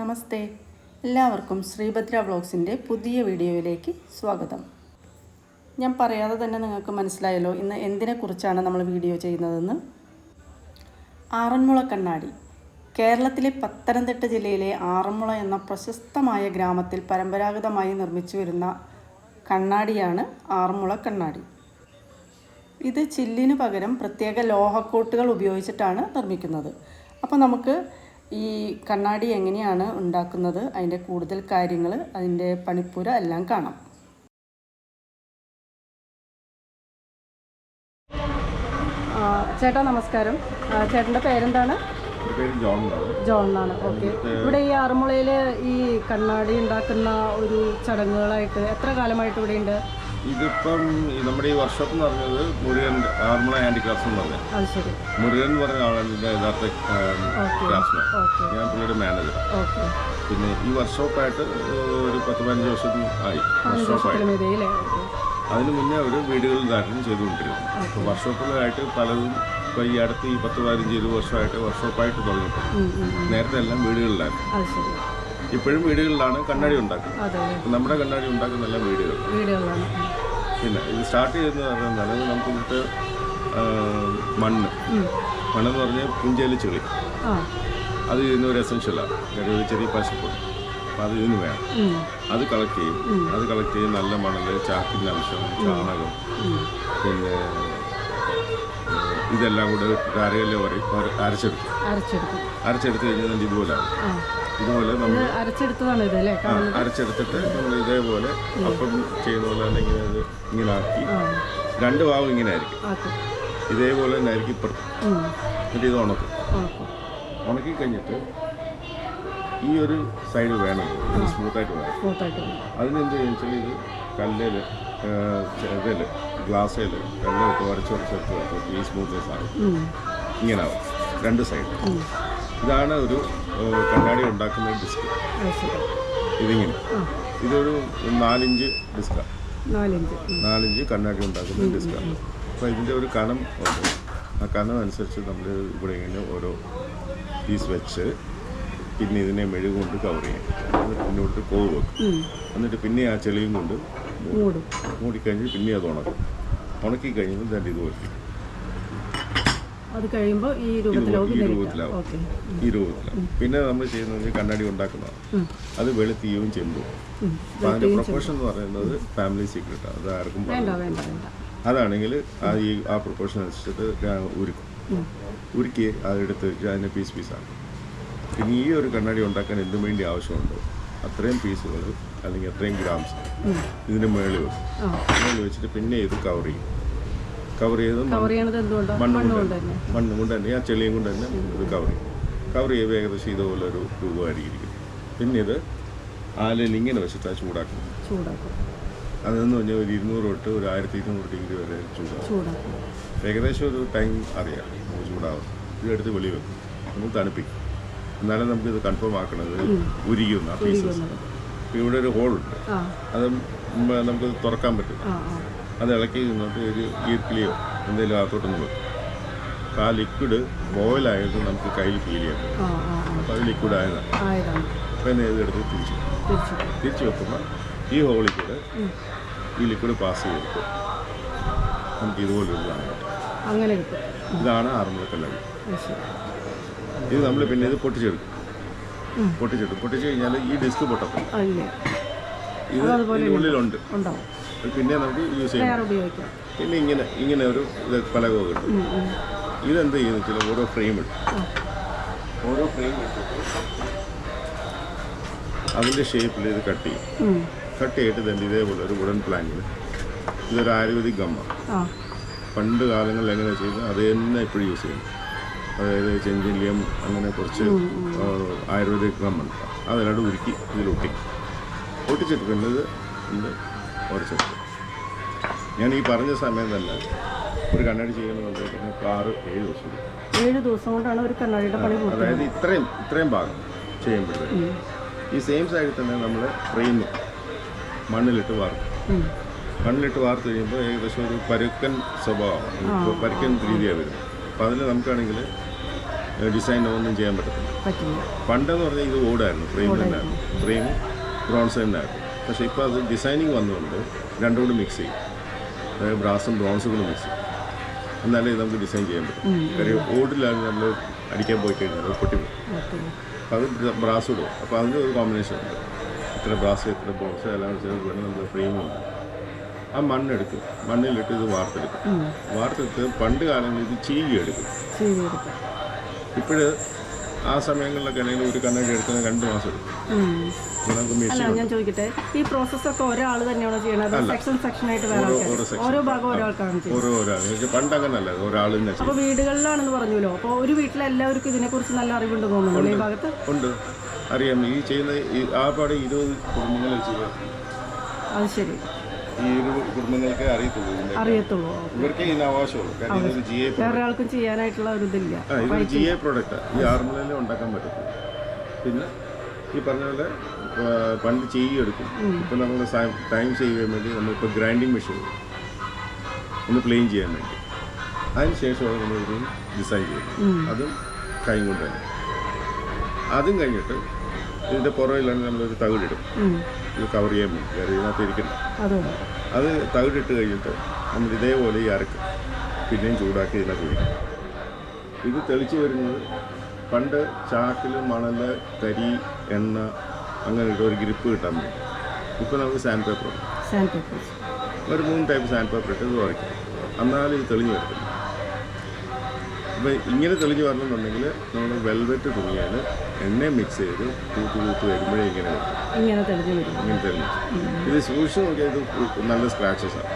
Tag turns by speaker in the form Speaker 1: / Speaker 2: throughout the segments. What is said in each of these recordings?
Speaker 1: നമസ്തേ. എല്ലാവർക്കും ശ്രീഭദ്ര വ്ളോഗ്സിന്റെ പുതിയ വീഡിയോയിലേക്ക് സ്വാഗതം. ഞാൻ പറയാതെ തന്നെ നിങ്ങൾക്ക് മനസ്സിലായല്ലോ ഇന്ന് എന്തിനെക്കുറിച്ചാണ് നമ്മൾ വീഡിയോ ചെയ്യുന്നതെന്ന്. ആറന്മുള കണ്ണാടി. കേരളത്തിലെ പത്തനംതിട്ട ജില്ലയിലെ ആറന്മുള എന്ന പ്രശസ്തമായ ഗ്രാമത്തിൽ പരമ്പരാഗതമായി നിർമ്മിച്ചു വരുന്ന കണ്ണാടിയാണ് ആറന്മുള കണ്ണാടി. ഇത് ചില്ലിനു പകരം പ്രത്യേക ലോഹക്കോട്ടുകൾ ഉപയോഗിച്ചിട്ടാണ് നിർമ്മിക്കുന്നത്. അപ്പോൾ നമുക്ക് ഈ കണ്ണാടി എങ്ങനെയാണ് ഉണ്ടാക്കുന്നത് അതിന്റെ കൂടുതൽ കാര്യങ്ങൾ അതിന്റെ പണിപ്പുര എല്ലാം കാണാം. ചേട്ടാ നമസ്കാരം. ചേട്ടന്റെ പേരെന്താണ്?
Speaker 2: ജോൺ എന്നാണ്.
Speaker 1: ഓക്കെ. ഇവിടെ ഈ ആറന്മുളയിൽ ഈ കണ്ണാടി ഉണ്ടാക്കുന്ന ഒരു ചടങ്ങുകളായിട്ട് എത്ര കാലമായിട്ട് ഇവിടെ ഉണ്ട്
Speaker 2: ഇതിപ്പം നമ്മുടെ ഈ വർക്ക്ഷോപ്പ് എന്ന് പറഞ്ഞത് മുരുകൻ ആർമള ഹാൻഡിക്രാഫ്റ്റ്സ് എന്ന് പറഞ്ഞത് മുരുകൻ എന്ന് പറഞ്ഞ ആളാണ് ഇതിന്റെ യഥാർത്ഥ ക്രാഫ്റ്റ്സ്മാൻ ഞാൻ പുള്ളിയുടെ മാനേജർ പിന്നെ ഈ വർക്ക്ഷോപ്പായിട്ട് ഒരു പത്ത് പതിനഞ്ച് വർഷം ആയി. വർക്ക്ഷോപ്പായി.
Speaker 1: തിരുമേതയിലെ ഓക്കെ
Speaker 2: അതിന് മുന്നേ അവർ വീടുകളിൽ ധാരണം ചെയ്തുകൊണ്ടിരുന്നു. അപ്പോൾ വർക്ക്ഷോപ്പുകളായിട്ട് പലതും ഇപ്പോൾ ഈ അടുത്ത് ഈ പത്ത് പതിനഞ്ച് ഇരുപത് വർഷമായിട്ട് വർക്ക്ഷോപ്പായിട്ട് തുടങ്ങിയിട്ടുണ്ട്. നേരത്തെ എല്ലാം വീടുകളിലായിരുന്നു. ഇപ്പോഴും വീടുകളിലാണ് കണ്ണാടി ഉണ്ടാക്കുന്നത്. നമ്മുടെ കണ്ണാടി ഉണ്ടാക്കുന്ന എല്ലാം വീടുകൾ. പിന്നെ ഇത് സ്റ്റാർട്ട് ചെയ്യുന്നത് പറഞ്ഞാൽ നമുക്ക് ഇവിടുത്തെ ആ, മണ്ണ്. മണ്ണെന്ന് പറഞ്ഞാൽ പുഞ്ചയിൽ ചെളി. അത് ഇതിന് ഒരു എസൻഷ്യലാണ് ഒരു ചെറിയ പശുപ്പൊടി അപ്പം അത് ഇതിന് വേണം. അത് കളക്ട് ചെയ്യും. അത് കളക്ട് ചെയ്യും നല്ല മണൽ ചാക്കിന്റെ അംശം ചാണകം. പിന്നെ ഇതെല്ലാം കൂടെ അരകല്ല് അരച്ചെടുക്കും.
Speaker 1: അരച്ചെടുക്കും.
Speaker 2: അരച്ചെടുത്ത് കഴിഞ്ഞാൽ നമുക്ക്
Speaker 1: ആ.
Speaker 2: ഇതുപോലെ നമ്മൾ
Speaker 1: അരച്ചെടുത്തതാണ് ഇത്
Speaker 2: അരച്ചെടുത്തിട്ട് നമ്മൾ ഇതേപോലെ അപ്പം ചെയ്യുന്ന പോലെ തന്നെ ഇങ്ങനെ ഇങ്ങനെ ആക്കി രണ്ട് ഭാഗം ഇങ്ങനെ ആയിരിക്കും ഇതേപോലെ തന്നെ ആയിരിക്കും ഇപ്പുറത്ത് എന്നിട്ട് ഇത് ഉണക്കും. ഉണക്കി കഴിഞ്ഞിട്ട് ഈ ഒരു സൈഡ് വേണം. സ്മൂത്തായിട്ട് വേണം. അതിനെന്ത് വെച്ചാൽ ഇത് കല്ലിൽ ഇതിൽ ഗ്ലാസ്സിൽ കല്ലിട്ട് വരച്ച് വരച്ച് വെച്ച് വരച്ച് ഈ സ്മൂത്ത്നെസ് ആകും ഇങ്ങനെ ആവും രണ്ട് സൈഡ്. ഇതാണ് ഒരു കണ്ണാടി ഉണ്ടാക്കുന്ന ഡിസ്ക് ഇതിങ്ങനെ. ഇതൊരു നാലിഞ്ച് ഡിസ്കാണ്
Speaker 1: നാലിഞ്ച്.
Speaker 2: കണ്ണാക്കി ഉണ്ടാക്കുന്ന ഡിസ്കാണ് അപ്പോൾ ഇതിന്റെ ഒരു കണം ഉണ്ട്. ആ കണം അനുസരിച്ച് നമ്മൾ ഇവിടെ ഇങ്ങനെ ഓരോ പീസ് വെച്ച് പിന്നെ ഇതിനെ മെഴുക് കൊണ്ട് കവർ ചെയ്യും. എന്നിട്ട് മുന്നോട്ട് കോവ് വെക്കും. എന്നിട്ട് പിന്നെ ആ ചെളിയും കൊണ്ട്
Speaker 1: മൂടും.
Speaker 2: മൂടിക്കഴിഞ്ഞ് പിന്നെ അത് ഉണക്കും. ഉണക്കി കഴിഞ്ഞാൽ തന്നെ ഇത് വെക്കും
Speaker 1: അത് കഴിയുമ്പോൾ ഈ രൂപത്തിലാവും
Speaker 2: ഈ രൂപത്തിലാവും. ഈ രൂപത്തിലാവും. പിന്നെ നമ്മൾ ചെയ്യുന്നത് കണ്ണാടി ഉണ്ടാക്കുന്നതാണ്. അത് വെളുത്തിയും ചെമ്പും. അതിന്റെ അതിന്റെ പ്രൊപ്പോഷൻ എന്ന് പറയുന്നത് ഫാമിലി സീക്രട്ടാണ് അത് ആർക്കും അതാണെങ്കിൽ ആ ഈ ആ പ്രൊപ്പോഷൻ അനുസരിച്ചിട്ട് ഉരുക്കും ഉരുക്കി അതെടുത്ത് വെച്ച് അതിനെ പീസ് പീസാണ് പിന്നെ ഈ ഒരു കണ്ണാടി ഉണ്ടാക്കാൻ എന്തും വേണ്ടി ആവശ്യമുണ്ടോ. അത്രയും പീസുകൾ അല്ലെങ്കിൽ അത്രയും ഗ്രാംസ്
Speaker 1: ഇതിന്
Speaker 2: ഇതിന്റെ മുകളിൽ വെക്കും മേളിൽ വെച്ചിട്ട് പിന്നെ ഇത് കവർ ചെയ്യും. കവർ ചെയ്ത് മണ്ണ്. കൊണ്ട്
Speaker 1: തന്നെ.
Speaker 2: മണ്ണ് കൊണ്ട് തന്നെ. ആ ചെളിയും കൊണ്ട് തന്നെ ഇത് കവർ ചെയ്യും കവർ ചെയ്യുമ്പോൾ ഏകദേശം ഇതുപോലെ ഒരു രൂപമായിരിക്കും. പിന്നെ ഇത് ആലയിൽ ഇങ്ങനെ വെച്ചിട്ട് ചൂടാക്കും.
Speaker 1: ചൂടാക്കും
Speaker 2: അതെന്ന് പറഞ്ഞാൽ ഒരു ഇരുന്നൂറ് തൊട്ട് ഒരു ആയിരത്തി ഇരുന്നൂറ് ഡിഗ്രി വരെ ചൂടാക്കും. ഏകദേശം ഒരു ടൈം അറിയാം. ചൂടാവും ഇതെടുത്ത് വെളി വെക്കും. നമുക്ക് തണുപ്പിക്കും. എന്നാലും നമുക്ക് ഇത് കൺഫേം ആക്കണത് ഉരിക്കുന്ന പീസസ്. ഇവിടെ ഒരു ഹോളുണ്ട് അത് നമുക്ക് തുറക്കാൻ പറ്റും അത് ഇളക്കി നിന്നിട്ട് ഒരു ഈർക്കിളിയോ എന്തെങ്കിലും അകത്തോട്ടൊന്ന് വെക്കും. അപ്പോൾ ആ ലിക്വിഡ് ബോയിലായത് നമുക്ക് കയ്യിൽ ഫീൽ
Speaker 1: ചെയ്യാം അപ്പം
Speaker 2: അപ്പോൾ അത് ലിക്വിഡ് ആയതാണ്.
Speaker 1: അപ്പം
Speaker 2: അപ്പോൾ എന്നെ ഇത് എടുത്ത്.
Speaker 1: തിരിച്ചു
Speaker 2: തിരിച്ചു വെക്കുമ്പോൾ ഈ ഹോളിൽ കൂടെ ഈ ലിക്വിഡ് പാസ് ചെയ്തിട്ട് നമുക്ക് ഇതുപോലെ ഒരു
Speaker 1: അങ്ങനെ
Speaker 2: ഇതാണ് ആറന്മുളക്കല്ലടി
Speaker 1: അത്
Speaker 2: ഇത് നമ്മൾ പിന്നെ ഇത് പൊട്ടിച്ചെടുക്കും. പൊട്ടിച്ചെടുക്കും. പൊട്ടിച്ച് കഴിഞ്ഞാൽ ഈ ഡിസ്ക് പൊട്ടത്തില്ല. ഇത് ഉള്ളിലുണ്ട് പിന്നെ നമുക്ക് യൂസ് ചെയ്യാം.
Speaker 1: ഉപയോഗിക്കാം.
Speaker 2: പിന്നെ ഇങ്ങനെ ഇങ്ങനെ ഒരു ഇത് പലകോ കിട്ടും. ഇതെന്ത് ചെയ്യുന്നു വെച്ചാൽ ഓരോ ഫ്രെയിം ഇടും. ഓരോ ഫ്രെയിം ഇട്ടിട്ട് അതിന്റെ ഷേപ്പിൽ ഇത് കട്ട് ചെയ്യും. കട്ട് ചെയ്തിട്ട് തന്നെ ഇതേപോലെ ഒരു വുഡൻ പ്ലാങ്കിൽ ഇതൊരു ആയുർവേദിക്
Speaker 1: ഗമ്മ
Speaker 2: പണ്ട് കാലങ്ങളിൽ എങ്ങനെ ചെയ്തു അത് തന്നെ ഇപ്പോഴും യൂസ് ചെയ്യും അതായത് ചെഞ്ചില്യം അങ്ങനെ കുറച്ച് ആയുർവേദിക് ഗമ്മുണ്ട് അതെല്ലാം ഉരുക്കി ഇതിൽ ഒട്ടിക്കും ഒട്ടിച്ചെടുക്കേണ്ടത് ഉണ്ട് ഉരച്ചെടുക്കും ഞാൻ ഈ പറഞ്ഞ സമയം തന്നെ ഒരു കണ്ണാടി ചെയ്യുന്ന കാറ് ഏഴ് ദിവസം
Speaker 1: ഏഴ് ദിവസം കൊണ്ടാണ് ഒരു കണ്ണാടിയുടെ പണി
Speaker 2: അതായത് ഇത്രയും ഇത്രയും ഭാഗം ചെയ്യുമ്പോഴേ ഈ സെയിം സൈഡിൽ തന്നെ നമ്മൾ ഫ്രെയിം മണ്ണിലിട്ട് വാർക്കും. മണ്ണിലിട്ട് വാർത്ത് കഴിയുമ്പോൾ ഏകദേശം ഒരു പരുക്കൻ സ്വഭാവമാണ്. പരുക്കൻ രീതിയാണ് വരുന്നത്. അപ്പം അതിൽ നമുക്കാണെങ്കിൽ ഡിസൈൻ ഒന്നും ചെയ്യാൻ പറ്റത്തില്ല. പണ്ടെന്ന് പറഞ്ഞാൽ ഇത് ഓടായിരുന്നു ഫ്രെയിം തന്നെയായിരുന്നു ഫ്രെയിം ബ്രോൺസ് തന്നെയായിരുന്നു പക്ഷേ ഇപ്പോൾ അത് ഡിസൈനിങ് വന്നുകൊണ്ട് രണ്ടും കൂടി മിക്സ് ചെയ്യും. ബ്രാസും ബ്രോൺസും വെച്ച്. എന്നാലേ ഇത് നമുക്ക് ഡിസൈൻ ചെയ്യാൻ പറ്റും. കാര്യം ഓടിലാണ് നമ്മൾ അടിക്കാൻ പോയി കഴിഞ്ഞാൽ
Speaker 1: പൊട്ടി
Speaker 2: പോകും അത് ബ്രാസ് ഇടും. അപ്പോൾ അതിന്റെ ഒരു കോമ്പിനേഷൻ ഉണ്ട്. ഇത്ര ബ്രാസ് ഇത്ര ബോക്സ് എല്ലാം ചേർത്ത് വേണം നമ്മൾ ഫ്രെയിമുണ്ട് ആ മണ്ണെടുക്കും. മണ്ണിലിട്ട് ഇത് വാർത്തെടുക്കും. വാർത്തെടുത്ത് പണ്ട് കാലങ്ങളിൽ ഇത് ചീകി എടുക്കും. ഇപ്പോഴ് ആ സമയങ്ങളിലൊക്കെ ആണെങ്കിൽ ഒരു കണ്ണാടി എടുക്കുന്ന രണ്ട് മാസം
Speaker 1: അല്ല ഞാൻ ചോദിക്കട്ടെ ഈ പ്രോസസ്സൊക്കെ ഒരാൾ തന്നെയാണോ ചെയ്യണത്? സെക്ഷൻ സെക്ഷൻ ആയിട്ട്
Speaker 2: ഓരോ
Speaker 1: ഭാഗം ഒരാൾക്കാണ്
Speaker 2: ഓരോ ഒരാൾ പണ്ട് അങ്ങനല്ല
Speaker 1: വീടുകളിലാണെന്ന് പറഞ്ഞല്ലോ അപ്പോൾ ഒരു വീട്ടിൽ എല്ലാവർക്കും ഇതിനെക്കുറിച്ച് നല്ല അറിവുണ്ടെന്ന് തോന്നുന്നു ഈ ഭാഗത്ത്?
Speaker 2: ഉണ്ട്. അറിയാം. ഈ ചെയ്യുന്ന ആ പാടെ ഇരുപത് കുടുംബങ്ങളിൽ ചെയ്യാം
Speaker 1: അത് ശരി.
Speaker 2: ഈ ഒരു കുടുംബങ്ങൾക്ക് അറിയത്തുള്ളൂ ഇതിന്റെ
Speaker 1: അറിയത്തുള്ളൂ
Speaker 2: ഇവർക്ക് ഇതിന് അവകാശമുള്ളൂ കാരണം ഇതൊരു ജി എ
Speaker 1: വേറെ ആൾക്കും ചെയ്യാനായിട്ടുള്ള ഒരു ഇതില്ല.
Speaker 2: ആ ഇതൊരു ജി എ പ്രോഡക്റ്റാണ് ഈ ആർമിലെ ഉണ്ടാക്കാൻ പറ്റത്തില്ല. പിന്നെ ഈ പറഞ്ഞ പോലെ ആ, പണ്ട് ചെയ്യെടുക്കും. ഇപ്പം നമ്മൾ ടൈം ചെയ്യാൻ വേണ്ടി നമ്മളിപ്പോൾ ഗ്രൈൻഡിങ് മെഷീൻ ഒന്ന് പ്ലെയിൻ ചെയ്യാൻ വേണ്ടി. അതിന് ശേഷമാണ് നമ്മൾ ഇത് ഡിസൈൻ ചെയ്യുന്നത്. അതും കൈ കൊണ്ട് തന്നെ. അതും കഴിഞ്ഞിട്ട് ഇതിന്റെ പുറകിലാണ് നമ്മളൊരു തകിടിടും. ഇത് കവർ ചെയ്യാൻ വേണ്ടി. വേറെ ഇതിനകത്ത് ഇരിക്കണം അത്. തകിടിട്ട് കഴിഞ്ഞിട്ട് നമ്മൾ ഇതേപോലെ ഈ അരക്ക് പിന്നെയും ചൂടാക്കി ഇതിനെ കുഴിക്കും. ഇത് തെളിച്ച് വരുന്നത് പണ്ട് ചാക്കിൽ മണൽ കരി എണ്ണ അങ്ങനെ ഒരു ഗ്രിപ്പ് കിട്ടാൻ വേണ്ടി. ഇപ്പോൾ നമുക്ക് സാൻഡ് പേപ്പർ ഉണ്ട്.
Speaker 1: Sandpaper.
Speaker 2: ഒരു മൂന്ന് ടൈപ്പ് സാൻഡ് പേപ്പർ ഇട്ട് ഇത് വരയ്ക്കും എന്നാലും ഇത് തെളിഞ്ഞ് വരത്തില്ല. അപ്പോൾ ഇങ്ങനെ തെളിഞ്ഞ് വരണമെന്നുണ്ടെങ്കിൽ നമ്മൾ വെൽവെറ്റ് തുണിയാണ് എണ്ണ മിക്സ് ചെയ്ത് തൂത്ത് തൂത്ത് വരുമ്പോഴേ ഇങ്ങനെ
Speaker 1: ഇങ്ങനെ തെളിഞ്ഞു വരും.
Speaker 2: ഇങ്ങനെ തെളിഞ്ഞ് ഇത് സൂക്ഷിച്ച് നോക്കിയാൽ ഇത് നല്ല സ്ക്രാച്ചസ് ആണ്.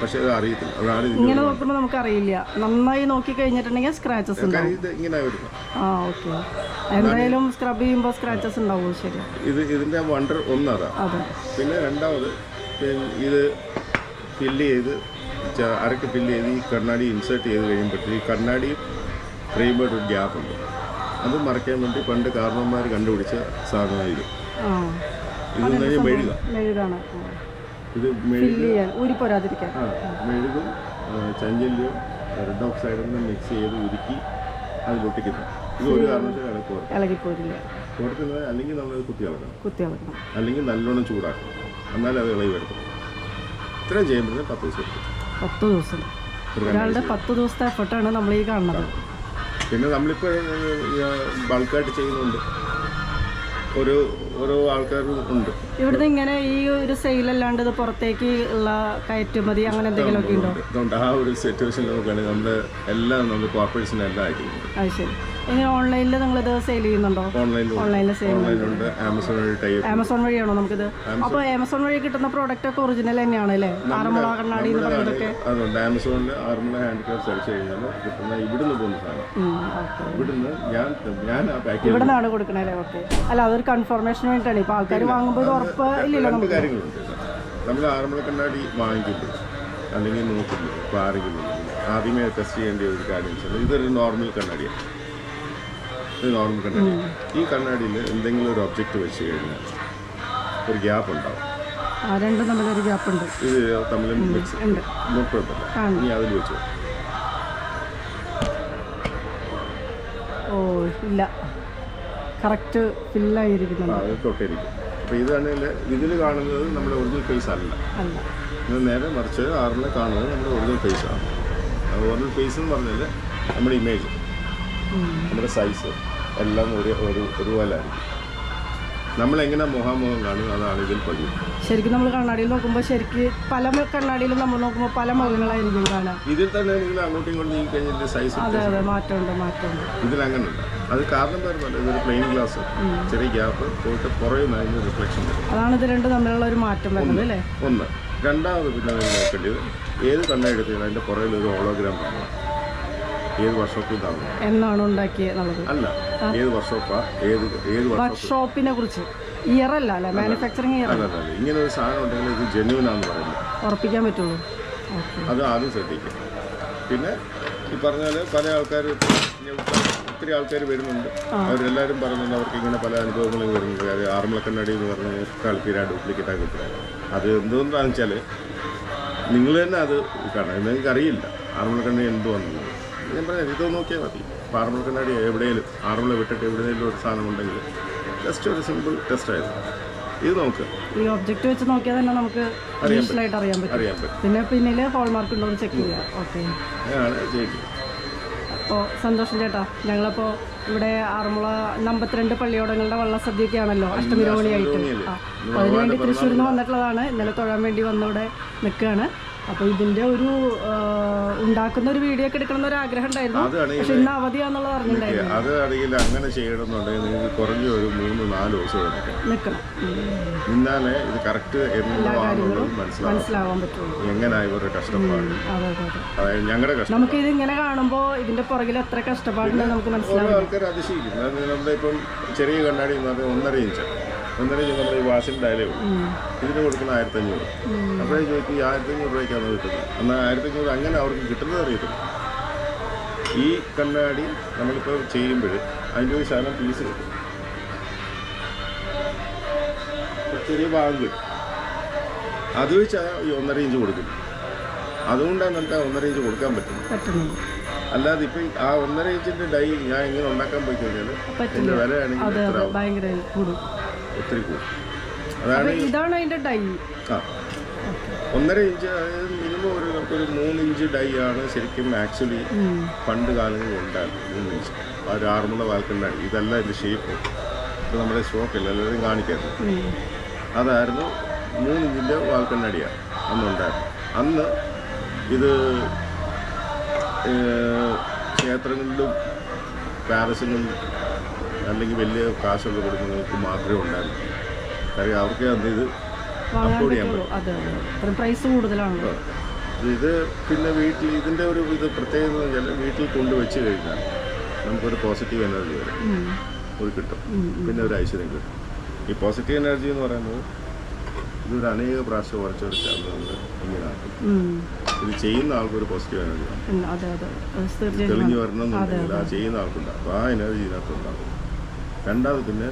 Speaker 2: പക്ഷേ അത് അറിയത്തില്ല. അതാണ്
Speaker 1: ഇങ്ങനെ നോക്കുമ്പോൾ നമുക്ക് അറിയില്ല നന്നായി നോക്കി കഴിഞ്ഞിട്ടുണ്ടെങ്കിൽ സ്ക്രാച്ചസ് ഉണ്ടാവും.
Speaker 2: ഇത് ഇങ്ങനെ വരുന്നത്
Speaker 1: ആ ഓക്കെ. എന്തായാലും സ്ക്രബ് ചെയ്യുമ്പോൾ സ്ക്രാച്ചസ് ഉണ്ടാവും. ശരി.
Speaker 2: ഇത് ഇതിന്റെ വണ്ടർ ഒന്നതാണ്.
Speaker 1: അതെ.
Speaker 2: പിന്നെ രണ്ടാമത് ഇത് ഫില്ല് ചെയ്ത് അരക്ക് ഫില്ല് ചെയ്ത് ഈ കണ്ണാടി ഇൻസേർട്ട് ചെയ്ത് കഴിയുമ്പോഴത്തേക്ക് ഈ കണ്ണാടി ഫ്രെയിമായിട്ട് ഒരു ഗ്യാപ്പ് ഉണ്ട്. അത് മറയ്ക്കാൻ വേണ്ടി പണ്ട് കാരണവന്മാർ കണ്ടുപിടിച്ച സാധനം ഇത് കഴിഞ്ഞാൽ മെഴുക. ഇത് മെഴുക. ആ മെഴുകും ആ, ചഞ്ചല്യവും റെഡ് ഓക്സൈഡും കൂടെ മിക്സ് ചെയ്ത് ഉരുക്കി അതിലൊട്ടിക്കുന്നു ഇത് ഒരു കാരണവശാലും
Speaker 1: ഇളകിപ്പോരില്ല
Speaker 2: കുറക്കുന്നത് അല്ലെങ്കിൽ നമ്മൾ കുത്തി ഇളക്കണം
Speaker 1: കുത്തി ഇളക്കണം
Speaker 2: അല്ലെങ്കിൽ നല്ലോണം ചൂടാക്കണം. എന്നാലും അത് ഇളകി വരും ഇത്രയും ചെയ്യുമ്പോഴേ പത്ത് ദിവസം എടുക്കും
Speaker 1: പത്ത് ദിവസം.
Speaker 2: ഒരു
Speaker 1: ഒരാളുടെ പത്ത് ദിവസത്തെ എഫർട്ടാണ് നമ്മൾ ഈ കാണുന്നത്.
Speaker 2: പിന്നെ നമ്മളിപ്പോൾ ബൾക്കായിട്ട് ചെയ്യുന്നുണ്ട്. ഒരു ഓരോ ആൾക്കാരും ഉണ്ട്.
Speaker 1: ഇവിടുന്ന് ഇങ്ങനെ ഈ ഒരു സെയിൽ അല്ലാണ്ട് ഇത് പുറത്തേക്ക് ഉള്ള കയറ്റുമതി അങ്ങനെ എന്തെങ്കിലും ഒക്കെ ഉണ്ടോ?
Speaker 2: അതുകൊണ്ട് ആ ഒരു സിറ്റുവേഷനിൽ നോക്കുകയാണെങ്കിൽ നമ്മുടെ എല്ലാം നമ്മൾ കോർപ്പറേഷന് എല്ലാം അയക്കുന്നുണ്ട്
Speaker 1: അത് ശരി. ഇനി ഓൺലൈനിൽ നിങ്ങളിത് സെയിൽ ചെയ്യുന്നുണ്ടോ? ഓൺലൈനിൽ സെയിൽ
Speaker 2: ആമസോൺ
Speaker 1: വഴിയാണോ നമുക്കിത്? അപ്പോൾ ആമസോൺ വഴി കിട്ടുന്ന പ്രോഡക്റ്റ് ഒക്കെ ഒറിജിനൽ തന്നെയാണ് അല്ലേ? ആറന്മുള കണ്ണാടി എന്ന് പറയുന്നതൊക്കെ.
Speaker 2: അതുകൊണ്ട് ആമസോണിൽ ആർമല ഹാൻഡിക്രാഫ്റ്റ് സെർച്ച് ചെയ്താൽ കിട്ടുന്ന ഇവിടുന്ന് പോകുന്ന സാധനം. ഇവിടുന്ന് ഞാൻ ഞാൻ
Speaker 1: ഇവിടെ നിന്നാണ് കൊടുക്കണല്ലേ ഓക്കെ അല്ല? അതൊരു കൺഫർമേഷൻ വേണ്ടിയിട്ടാണ്. ഇപ്പോൾ ആൾക്കാർ വാങ്ങുമ്പോൾ ഇത് ഉറപ്പ് ഇല്ലല്ലോ നമുക്ക്.
Speaker 2: കാര്യങ്ങളുണ്ട്. നമ്മൾ ആറന്മുള കണ്ണാടി വാങ്ങിക്കുമ്പോൾ അല്ലെങ്കിൽ നോക്കുമ്പോൾ ഇപ്പോൾ ആരെങ്കിലും ഉണ്ടെങ്കിൽ ആദ്യമേ ടെസ്റ്റ് ചെയ്യേണ്ട ഒരു കാര്യം വെച്ചാൽ ഇതൊരു നോർമൽ കണ്ണാടിയാണ്. ഇത് നോർമൽ കണ്ണാടി. ഈ കണ്ണാടിയിൽ എന്തെങ്കിലും ഒരു ഒബ്ജക്റ്റ് വെച്ച് കഴിഞ്ഞാൽ ഒരു ഗ്യാപ്പ് ഉണ്ടാവും.
Speaker 1: ആ രണ്ടും തമ്മിലൊരു ഗ്യാപ്പ് ഉണ്ട്.
Speaker 2: ഇത് തമ്മിലും മിക്സ് കുഴപ്പമില്ല. ഇനി അതിൽ വെച്ചു
Speaker 1: ഓ ഇല്ല. കറക്റ്റ് ഫില്ലായിരിക്കുന്നുണ്ട്
Speaker 2: അത് തൊട്ടിരിക്കും അപ്പോൾ ഇതാണെങ്കിൽ ഇതിൽ കാണുന്നത് നമ്മുടെ ഒറിജിനൽ ഫേസ് അല്ല.
Speaker 1: അല്ല.
Speaker 2: ഇത് നേരെ മറിച്ച് ആറിനെ കാണുന്നത് നമ്മുടെ ഒറിജിനൽ ഫേസ് ഫേസാണ് ഒറിജിനൽ ഫേസ് എന്ന് പറഞ്ഞാൽ നമ്മുടെ ഇമേജ് നമ്മുടെ സൈസ് എല്ലാം ഒരു ഒരു ഒരുപോലായിരിക്കും നമ്മളെങ്ങനെ മുഖാമുഖം കാണും അതാണ് ഇതിൽ പതിവ്.
Speaker 1: ശരിക്കും നമ്മൾ കണ്ണാടിയിൽ നോക്കുമ്പോൾ ശരിക്ക് പല കണ്ണാടിയിലും നമ്മൾ നോക്കുമ്പോൾ പല മുഖങ്ങളായിരിക്കും കാണാം.
Speaker 2: ഇതിൽ തന്നെ നിങ്ങൾ അങ്ങോട്ടും ഇങ്ങോട്ടും നീങ്ങി കഴിഞ്ഞാൽ സൈസ്
Speaker 1: അതെ അതെ മാറ്റമുണ്ട് മാറ്റമുണ്ട്.
Speaker 2: ഇതിൽ അങ്ങനെയുണ്ട് അത് കാരണം വരുന്നുണ്ട് ഇതൊരു പ്ലെയിൻ ഗ്ലാസ് ചെറിയ ഗ്യാപ്പ് പോയിട്ട് പുറകെ നിന്ന് റിഫ്ലക്ഷൻ
Speaker 1: അതാണ് ഇത് രണ്ട് തമ്മിലുള്ള ഒരു മാറ്റം വരുന്നത് അല്ലേ?
Speaker 2: ഒന്ന്. രണ്ടാമത് പിന്നെ നോക്കേണ്ടത് ഏത് കണ്ണെടുത്തു അതിന്റെ പുറകിൽ ഒരു ഹോളോഗ്രാം കാണണം ഏത് വർക്ക്ഷോപ്പിൽ കാണണം
Speaker 1: എന്നാണ് ഉണ്ടാക്കിയത് എന്നുള്ളത്.
Speaker 2: അല്ല ഏത് വർക്ക്ഷോപ്പാ ഏത് ഏത്
Speaker 1: വർക്ക്ഷോപ്പിനെ കുറിച്ച്. ഇയർ അല്ല അല്ലേ? മാനുഫാക്ചറിങ് ഇയർ
Speaker 2: അല്ല. അല്ല ഇങ്ങനെ ഒരു സാധനം ഉണ്ടെങ്കിൽ ഇത് ജെന്യൂനാന്ന് പറയുന്നത്.
Speaker 1: ഉറപ്പിക്കാൻ പറ്റുള്ളൂ.
Speaker 2: അത് ആദ്യം ശ്രദ്ധിക്കും പിന്നെ ഈ പറഞ്ഞാൽ പല ആൾക്കാർ ഒത്തിരി ആൾക്കാർ വരുന്നുണ്ട്. അവരെല്ലാവരും പറയുന്നുണ്ട് അവർക്ക് ഇങ്ങനെ പല അനുഭവങ്ങളും വരുന്നുണ്ട്. അത് ആറന്മുള കണ്ണാടി എന്ന് പറഞ്ഞ കളിപ്പീരാ ഡ്യൂപ്ലിക്കേറ്റ് കിട്ടുന്നത് അത് എന്തുകൊണ്ടാണെന്ന് വെച്ചാൽ നിങ്ങൾ തന്നെ അത് കാണാം. നിങ്ങൾക്ക് അറിയില്ല ആറന്മുള കണ്ണാടി എന്തുവാണെന്നുള്ളത് ഞാൻ പറഞ്ഞത് ഇത് നോക്കിയാൽ മതി. ആറന്മുള കണ്ണാടി എവിടെയെങ്കിലും ആറന്മുള വിട്ടിട്ട് എവിടെയെങ്കിലും ഒരു സാധനം ഉണ്ടെങ്കിൽ ജസ്റ്റ് ഒരു സിമ്പിൾ ടെസ്റ്റ് ആയിരുന്നു. ഇത് നമുക്ക്
Speaker 1: ഈ ഒബ്ജക്റ്റ് വെച്ച് നോക്കിയാൽ തന്നെ നമുക്ക് ഇനീഷ്യലായിട്ട് അറിയാൻ
Speaker 2: അറിയാൻ പറ്റും.
Speaker 1: പിന്നെ പിന്നിൽ ഹോൾമാർക്ക് ഉണ്ടോ എന്ന് ചെക്ക് ചെയ്യാം. ഓക്കെ
Speaker 2: ആണ്
Speaker 1: അപ്പോൾ സന്തോഷം ചേട്ടാ ഞങ്ങളപ്പോൾ ഇവിടെ ആറന്മുള നമ്പത്തിരണ്ട് പള്ളിയോടങ്ങളുടെ വള്ളസദ്യയൊക്കെയാണല്ലോ അഷ്ടമി രോഹിണിയായിട്ട് ആ അതിനുവേണ്ടി തൃശ്ശൂരിൽ നിന്ന് വന്നിട്ടുള്ളതാണ് ഇന്നലെ തൊഴാൻ വേണ്ടി വന്നിവിടെ നിൽക്കുകയാണ്. അപ്പോൾ ഇതിന്റെ ഒരു ഉണ്ടാക്കുന്ന ഒരു വീഡിയോ ഒക്കെ എടുക്കണം എന്നൊരു ആഗ്രഹം ഉണ്ടായിരുന്നു. പക്ഷെ ഇന്ന് അവധിയാന്നുള്ളത് അറിഞ്ഞിട്ടുണ്ടായിരുന്നു
Speaker 2: അത് അറിയില്ല അങ്ങനെ ചെയ്യണമെന്നുണ്ടെങ്കിൽ നിങ്ങൾക്ക് കുറഞ്ഞ ഒരു മൂന്ന് നാല് ദിവസം
Speaker 1: നിൽക്കണം
Speaker 2: ഇത് കറക്റ്റ്
Speaker 1: മനസ്സിലാവാൻ പറ്റുള്ളൂ.
Speaker 2: എങ്ങനെ ഇവരുടെ കഷ്ടപ്പാട്?
Speaker 1: അതെ അതെ അതെ.
Speaker 2: അതായത് ഞങ്ങളുടെ കഷ്ടം
Speaker 1: നമുക്ക് ഇത് ഇങ്ങനെ കാണുമ്പോൾ ഇതിന്റെ പുറകിൽ എത്ര കഷ്ടപ്പാടുണ്ടെന്ന് നമുക്ക് മനസ്സിലാവും
Speaker 2: ആൾക്കാർ അതിശയിക്കും. അതായത് നമ്മുടെ ഇപ്പം ചെറിയ കണ്ണാടി എന്ന് പറഞ്ഞാൽ ഒന്നര ഇഞ്ച് ഒന്നര നമ്മുടെ ഈ വാസിൻ ഡയലേ ഉള്ളൂ. ഇതിന് കൊടുക്കുന്ന ആയിരത്തി അഞ്ഞൂറ് അപ്പോഴേ ചോദിക്കും ഈ ആയിരത്തി അഞ്ഞൂറ് രൂപയ്ക്കാണ് കിട്ടുന്നത്? എന്നാൽ ആയിരത്തി അഞ്ഞൂറ് അങ്ങനെ അവർക്ക് കിട്ടുന്നത് അറിയത്തില്ല. ഈ കണ്ണാടി നമ്മളിപ്പോൾ ചെയ്യുമ്പോൾ അതിന്റെ ഒരു ശതമാനം ഫീസ് കിട്ടും. ചെറിയ ഭാഗം കിട്ടും അത് വെച്ചാൽ ഈ ഒന്നര ഇഞ്ച് കൊടുക്കും. അതുകൊണ്ടാണ് നമുക്ക് ആ ഒന്നര ഇഞ്ച് കൊടുക്കാൻ പറ്റുന്നത്. അല്ലാതെ ഇപ്പം ആ ഒന്നര ഇഞ്ചിന്റെ ഡൈ ഞാൻ ഇങ്ങനെ ഉണ്ടാക്കാൻ പോയി കഴിഞ്ഞാൽ അതിന്റെ വിലയാണെങ്കിൽ എത്ര
Speaker 1: കൂടും.
Speaker 2: ഒത്തിരി കൂടും അതാണ്
Speaker 1: ഇതാണ് അതിന്റെ ഡൈ.
Speaker 2: ആ. ഒന്നര ഇഞ്ച് അതായത് മിനിമം ഒരു നമുക്കൊരു മൂന്ന് ഇഞ്ച് ഡൈ ആണ് ശരിക്കും ആക്ച്വലി പണ്ട് കാലങ്ങളിൽ ഉണ്ടായിരുന്നു മൂന്ന് ഇഞ്ച്. ആ ഒരു ആറുമുള്ള വാൽക്കുണ്ടായി ഇതല്ല ഇതിന്റെ ഷേപ്പ് ഇത് നമ്മുടെ സ്റ്റോക്കില്ല എല്ലാവരും കാണിക്കരുത് അതായിരുന്നു മൂന്ന് ഇഞ്ചിന്റെ വാൽക്കണ്ണടിയാണ് അന്നുണ്ടായിരുന്നു അന്ന് ഇത് ക്ഷേത്രങ്ങളിലും പാലസിലും അല്ലെങ്കിൽ വലിയ കാശുള്ള കുടുംബങ്ങൾക്ക് മാത്രമേ ഉണ്ടായിരുന്നു കാര്യം അവർക്ക് അന്ന് ഇത് അഫോർഡ് ചെയ്യാൻ
Speaker 1: പറ്റും പ്രൈസ് കൂടുതലാണല്ലോ
Speaker 2: ഇത് പിന്നെ വീട്ടിൽ ഇതിന്റെ ഒരു ഇത് പ്രത്യേകത എന്ന് വെച്ചാൽ വീട്ടിൽ കൊണ്ടുവച്ച് കഴിഞ്ഞാൽ നമുക്കൊരു പോസിറ്റീവ് എനർജി വരും. ഒരു കിട്ടും. പിന്നെ ഒരു ഐശ്വര്യം കിട്ടും. ഈ പോസിറ്റീവ് എനർജി എന്ന് പറയുന്നത് ഇതൊരു അനേക പ്രാവശ്യം നമ്മൾ ഇങ്ങനെ ആക്കും. ഇത് ചെയ്യുന്ന ആൾക്കൊരു പോസിറ്റീവ് എനർജി തെളിഞ്ഞു വരണം എന്നുണ്ടെങ്കിൽ ആ ചെയ്യുന്ന ആൾക്കുണ്ടാകും ആ എനർജി ഇതിനകത്തുണ്ടാകും രണ്ടാമത് പിന്നെ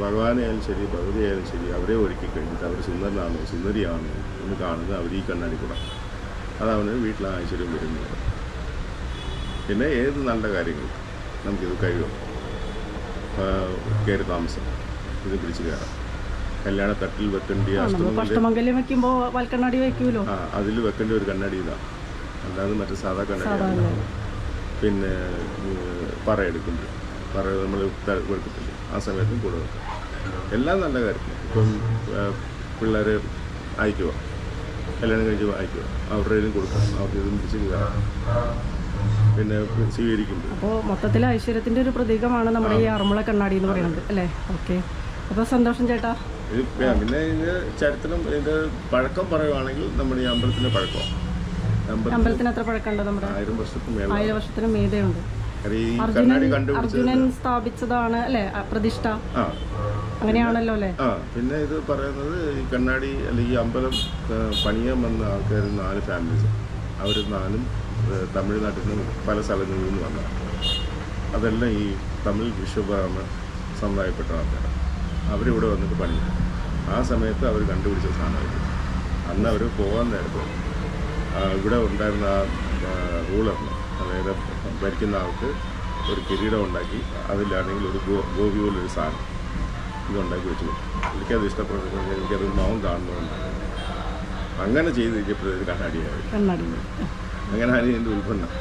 Speaker 2: ഭഗവാനായാലും ശരി ഭഗവതി ആയാലും ശരി അവരെ ഒരുക്കി കഴിഞ്ഞിട്ട് അവർ സുന്ദരനാണോ സുന്ദരിയാണോ എന്ന് കാണുന്നത് അവർ ഈ കണ്ണാടി കൂടെ. അതവന് വീട്ടിലെ ഐശ്വര്യം വരുന്നത്. പിന്നെ ഏത് നല്ല കാര്യങ്ങൾ നമുക്കിത് കഴിയും? കയറി താമസം. ഇത് പിടിച്ച് കയറാം. കല്യാണ തട്ടിൽ വെക്കേണ്ടി
Speaker 1: നമ്മൾ
Speaker 2: അഷ്ടമം
Speaker 1: പഷ്ടമംഗല്യം വെക്കുമ്പോ വൽക്കണ്ണാടി വെക്കൂലോ?
Speaker 2: ആ അതിൽ വെക്കേണ്ട ഒരു കണ്ണാടി ഇതാണ് അല്ലാതെ മറ്റേ സാധാ കണ്ണാടി പിന്നെ ഏഹ്, പറ എടുക്കുമ്പോൾ പറ നമ്മൾ വെക്കത്തില്ലേ ആ സമയത്തും കൂടെ വെക്കാം. എല്ലാം നല്ല കാര്യം ഇപ്പം പിള്ളേരെ അയക്കുക കല്യാണം കഴിച്ച് അയക്കുക അവരുടെ കയ്യിലും കൊടുക്കാം. അവർക്ക് ഇതും പിടിച്ച് പിന്നെ സ്വീകരിക്കുമ്പോൾ
Speaker 1: അപ്പോൾ മൊത്തത്തിൽ ഐശ്വര്യത്തിന്റെ ഒരു പ്രതീകമാണ് നമ്മുടെ ഈ ആറന്മുള കണ്ണാടി എന്ന് പറയുന്നത് അല്ലേ? ഓക്കെ. അപ്പോൾ സന്തോഷം ചേട്ടാ.
Speaker 2: പിന്നെ ഇതിന്റെ ചരിത്രം ഇതിന്റെ പഴക്കം പറയുവാണെങ്കിൽ നമ്മുടെ ഈ അമ്പലത്തിന്റെ പഴക്കം.
Speaker 1: അമ്പലത്തിന് എത്ര പഴക്കമുണ്ട് നമ്മുടെ?
Speaker 2: ആയിരം വർഷത്തിന് മേലെ.
Speaker 1: ആയിരം വർഷത്തിന്
Speaker 2: കാര്യം ഈ
Speaker 1: അർജുനൻ അർജുനൻ സ്ഥാപിച്ചതാണ് അല്ലേ? പ്രതിഷ്ഠ. അങ്ങനെയാണല്ലോ അല്ലേ?
Speaker 2: ആ പിന്നെ ഇത് പറയുന്നത് ഈ കണ്ണാടി അല്ലെങ്കിൽ ഈ അമ്പലം പണിയം പണിയാൻ വന്ന ആൾക്കാർ നാല് ഫാമിലീസ്. അവർ നാലും തമിഴ്നാട്ടിൽ നിന്ന് പല സ്ഥലങ്ങളിൽ നിന്ന് വന്ന അതെല്ലാം ഈ തമിഴ് വിശ്വഭാമ സമുദായപ്പെട്ട ആൾക്കാരാണ്. അവരിവിടെ വന്നിട്ട് പണി ആ സമയത്ത് അവർ കണ്ടുപിടിച്ച സാധനമായിരുന്നു. അന്ന് അവർ പോകാൻ നേരത്ത് ഇവിടെ ഉണ്ടായിരുന്ന ആ റൂളറിന് അതായത് ഭരിക്കുന്ന ആൾക്ക് ഒരു കിരീടം ഉണ്ടാക്കി അതിലാണെങ്കിൽ ഒരു ഗോ ഗോപി പോലൊരു സാധനം ഇതുണ്ടാക്കി വെച്ചു എനിക്കത് ഇഷ്ടപ്പെട്ടു എനിക്കത് മോഹം കാണണമെന്നാണ് അങ്ങനെ ചെയ്ത് കഴിഞ്ഞപ്പോൾ ഒരു കണ്ണാടിയായി.
Speaker 1: അങ്ങനെ
Speaker 2: അങ്ങനെയാണ് ഇതിന്റെ ഉൽപ്പന്നം.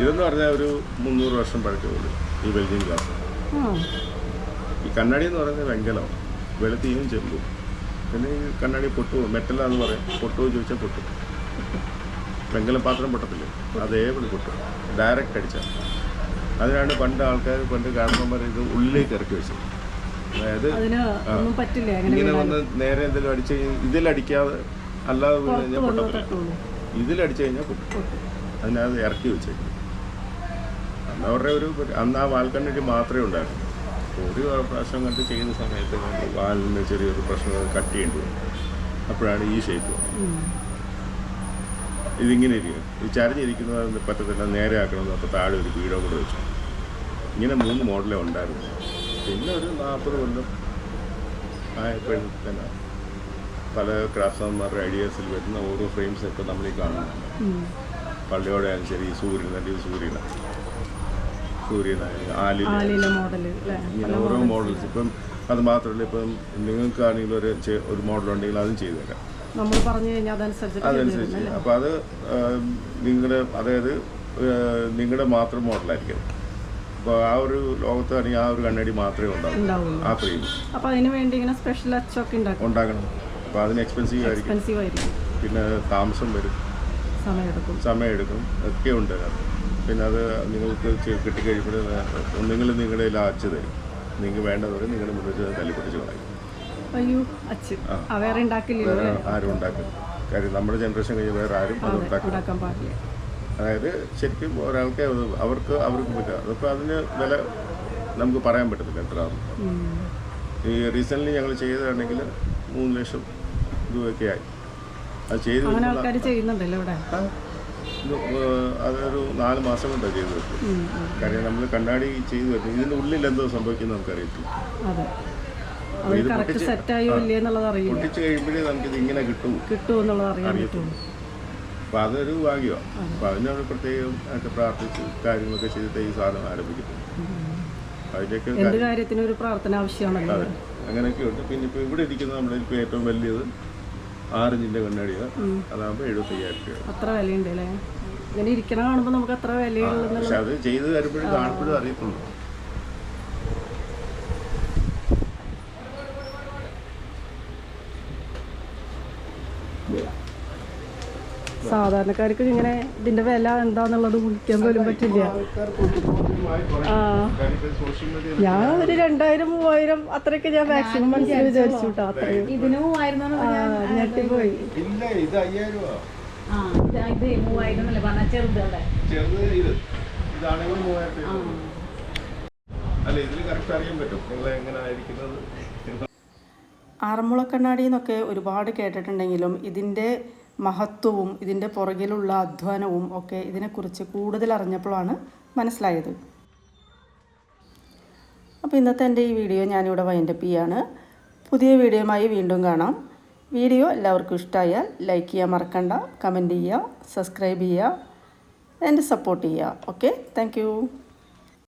Speaker 2: ഇതെന്ന് പറഞ്ഞാൽ ഒരു മുന്നൂറ് വർഷം പഴക്കമുള്ളൂ ഈ വെൽഡിങ് ഗ്ലാസ്. ഈ കണ്ണാടി എന്ന് പറയുന്നത് വെങ്കലമാണ്. വെളുത്തിയും ചെമ്പും. പിന്നെ ഈ കണ്ണാടി പൊട്ടുവോ മെറ്റലാന്ന് പറയാം. പൊട്ടുമോ ചോദിച്ചാൽ പൊട്ടും. വെങ്കലം പാത്രം പൊട്ടത്തില്ലേ അതേപോലെ പൊട്ടും. ഡയറക്റ്റ് അടിച്ചാൽ. അതിനാണ് പണ്ട് ആൾക്കാർ പണ്ട് കാരണവന്മാർ ഇത് ഉള്ളിലേക്ക് ഇറക്കി വെച്ചത്. അതായത് ഇങ്ങനെ വന്ന് നേരെ എന്തെങ്കിലും അടിച്ചു കഴിഞ്ഞാൽ ഇതിലടിക്കാതെ അല്ലാതെ വീണ് കഴിഞ്ഞാൽ പൊട്ടത്തില്ല. ഇതിലടിച്ചു കഴിഞ്ഞാൽ പൊട്ടും. അതിനകത്ത് ഇറക്കി വെച്ചേക്കും അന്ന് അവരുടെ ഒരു അന്ന് ആ വാൽക്കണ്ണടി മാത്രമേ ഉണ്ടായിരുന്നു ഒരു പ്രാവശ്യം കണ്ട് ചെയ്യുന്ന സമയത്ത് വാലിന് ചെറിയൊരു പ്രശ്നം കട്ട് ചെയ്യേണ്ടി വരും അപ്പോഴാണ് ഈ ഷേപ്പ്. ഇതിങ്ങനെ ഇരിക്കും. ഈ ചരിഞ്ഞിരിക്കുന്നത് പറ്റത്തില്ല നേരെ ആക്കണമെന്ന് അപ്പോൾ താഴെ ഒരു വീടോ കൂടെ വെച്ചു. ഇങ്ങനെ മൂന്ന് മോഡലേ ഉണ്ടായിരുന്നു. പിന്നെ ഒരു നാൽപ്പത് കൊല്ലം ആയപ്പോഴത്തേന് പല ക്രാഫ്റ്റ്മാരുടെ ഐഡിയാസിൽ വരുന്ന ഓരോ ഫ്രെയിംസ് ഒക്കെ നമ്മൾ ഈ കാണുന്നുണ്ട്. പള്ളിയോടെ ആയാലും ശരി സൂര്യൻ അല്ലെങ്കിൽ സൂര്യന സൂര്യനായാലും ആലിൽ
Speaker 1: ആലിലെ
Speaker 2: ഇങ്ങനെ ഓരോ മോഡൽസ് ഇപ്പം അത് മാത്രമല്ല ഇപ്പം നിങ്ങൾക്കാണെങ്കിൽ ഒരു ഒരു മോഡൽ ഉണ്ടെങ്കിൽ അതും ചെയ്തു തരാം.
Speaker 1: നമ്മൾ പറഞ്ഞു കഴിഞ്ഞാൽ അതനുസരിച്ച്.
Speaker 2: അപ്പോൾ അത് നിങ്ങളുടെ അതായത് നിങ്ങളുടെ മാത്രം മോഡലായിരിക്കും. അപ്പോൾ ആ ഒരു ലോകത്ത് അല്ലെങ്കിൽ ആ ഒരു കണ്ണടി മാത്രമേ ഉണ്ടാവൂ
Speaker 1: അപ്പൊ
Speaker 2: ആ ഫ്രെയിം
Speaker 1: അപ്പോൾ അതിന് വേണ്ടി ഇങ്ങനെ സ്പെഷ്യൽ അച്ചൊക്കെ ഉണ്ടാക്കും
Speaker 2: ഉണ്ടാക്കണം. അപ്പോൾ അതിന് എക്സ്പെൻസീവ് ആയിരിക്കും. പിന്നെ താമസം വരും.
Speaker 1: സമയമെടുക്കും.
Speaker 2: സമയമെടുക്കും. ഒക്കെ ഉണ്ട് പിന്നെ അത് നിങ്ങൾക്ക് കിട്ടിക്കഴിയുമ്പോൾ ഒന്നുകിൽ നിങ്ങളുടെ അയച്ചു തരും നിങ്ങൾക്ക് വേണ്ടവർ നിങ്ങളുടെ മുന്നിൽ തല്ലിപ്പൊട്ടിച്ച് കളയും.
Speaker 1: അയ്യോ അച്ച് ആ. വേറെ ഉണ്ടാക്കില്ലല്ലോ
Speaker 2: വേറെ ആരും ഉണ്ടാക്കും കാര്യം നമ്മുടെ ജനറേഷൻ കഴിഞ്ഞ് വേറെ ആരും അത്
Speaker 1: ഉണ്ടാക്കാൻ പാടില്ല.
Speaker 2: അതായത് ശരിക്കും ഒരാൾക്ക് അവർക്ക് അവർക്ക് പറ്റുക. അതിപ്പോൾ അതിന് വില നമുക്ക് പറയാൻ പറ്റത്തില്ല എത്ര ആവും. ഈ റീസെന്റ്ലി ഞങ്ങൾ ചെയ്തതാണെങ്കിൽ മൂന്ന് ലക്ഷം രൂപയൊക്കെ ആയി. അത് ചെയ്ത് അതൊരു നാല് മാസം കൊണ്ടാണ് ചെയ്തു
Speaker 1: ഉം.
Speaker 2: കാര്യം നമ്മൾ കണ്ണാടി ചെയ്തു വെക്കും ഇതിന്റെ ഉള്ളിൽ എന്തോ സംഭവിക്കുന്നത് നമുക്കറിയത്തില്ല.
Speaker 1: അതെ കറക്റ്റ് സെറ്റായോ ഇല്ലേ എന്നുള്ളത് അറിയില്ല.
Speaker 2: പൊട്ടിച്ച് കഴിയുമ്പോഴേ നമുക്കിത് ഇങ്ങനെ കിട്ടും.
Speaker 1: കിട്ടുമോ എന്നുള്ളത് അറിയാൻ പറ്റുള്ളൂ.
Speaker 2: അപ്പോൾ അതൊരു ഭാഗ്യമാണ് അപ്പോൾ അതിനോട് പ്രത്യേകം ഒക്കെ പ്രാർത്ഥിച്ച് കാര്യങ്ങളൊക്കെ ചെയ്തിട്ട് ഈ സാധനം ആരംഭിക്കുന്നത് അതിന്റെയൊക്കെ
Speaker 1: എന്ത് കാര്യത്തിനും ഒരു പ്രാർത്ഥന ആവശ്യമാണല്ലോ.
Speaker 2: അതെ. അങ്ങനെയൊക്കെ ഉണ്ട് പിന്നെ ഇപ്പോൾ ഇവിടെ ഇരിക്കുന്ന നമ്മുടെ ഇപ്പൊ ഏറ്റവും വലിയത് ആറിഞ്ചിന്റെ കണ്ണാടിയാണ് അതാകുമ്പോൾ എഴുപത്തയ്യായിരം രൂപ
Speaker 1: അത്ര വിലയുണ്ട് അല്ലേ? ഇങ്ങനെ ഇരിക്കണ കാണുമ്പോൾ നമുക്ക് അത്ര വിലയുള്ളൂ
Speaker 2: പക്ഷെ അത് ചെയ്ത് തരുമ്പോഴും കാണുമ്പോഴും അറിയത്തുള്ളൂ.
Speaker 1: സാധാരണക്കാർക്ക് ഇങ്ങനെ ഇതിന്റെ വില എന്താന്നുള്ളത് വിളിക്കാൻ പോലും പറ്റില്ല. ആ.
Speaker 2: സോഷ്യൽ മീഡിയ
Speaker 1: ഞാൻ ഒരു രണ്ടായിരം മൂവായിരം അത്രയൊക്കെ ഞാൻ മാക്സിമം മനസ്സിൽ വിചാരിച്ചു. കേട്ടോ അത്രയും. ഞെട്ടിപ്പോയി.
Speaker 2: അല്ല ഇതിൽ കറക്റ്റ് അറിയാൻ പറ്റും. നിങ്ങൾ എങ്ങനെ ആയിരിക്കുന്നത്
Speaker 1: ആറന്മുള കണ്ണാടി എന്നൊക്കെ ഒരുപാട് കേട്ടിട്ടുണ്ടെങ്കിലും ഇതിന്റെ മഹത്വവും ഇതിന്റെ പുറകിലുള്ള അധ്വാനവും ഒക്കെ ഇതിനെക്കുറിച്ച് കൂടുതൽ അറിഞ്ഞപ്പോഴാണ് മനസ്സിലായത്. അപ്പോൾ ഇന്നത്തെ എന്റെ ഈ വീഡിയോ ഞാനിവിടെ വൈൻഡപ്പ് ചെയ്യാണ്. പുതിയ വീഡിയോയുമായി വീണ്ടും കാണാം. വീഡിയോ എല്ലാവർക്കും ഇഷ്ടമായാൽ ലൈക്ക് ചെയ്യാൻ മറക്കണ്ട കമന്റ് ചെയ്യുക സബ്സ്ക്രൈബ് ചെയ്യുക എന്റെ സപ്പോർട്ട് ചെയ്യുക. Okay thank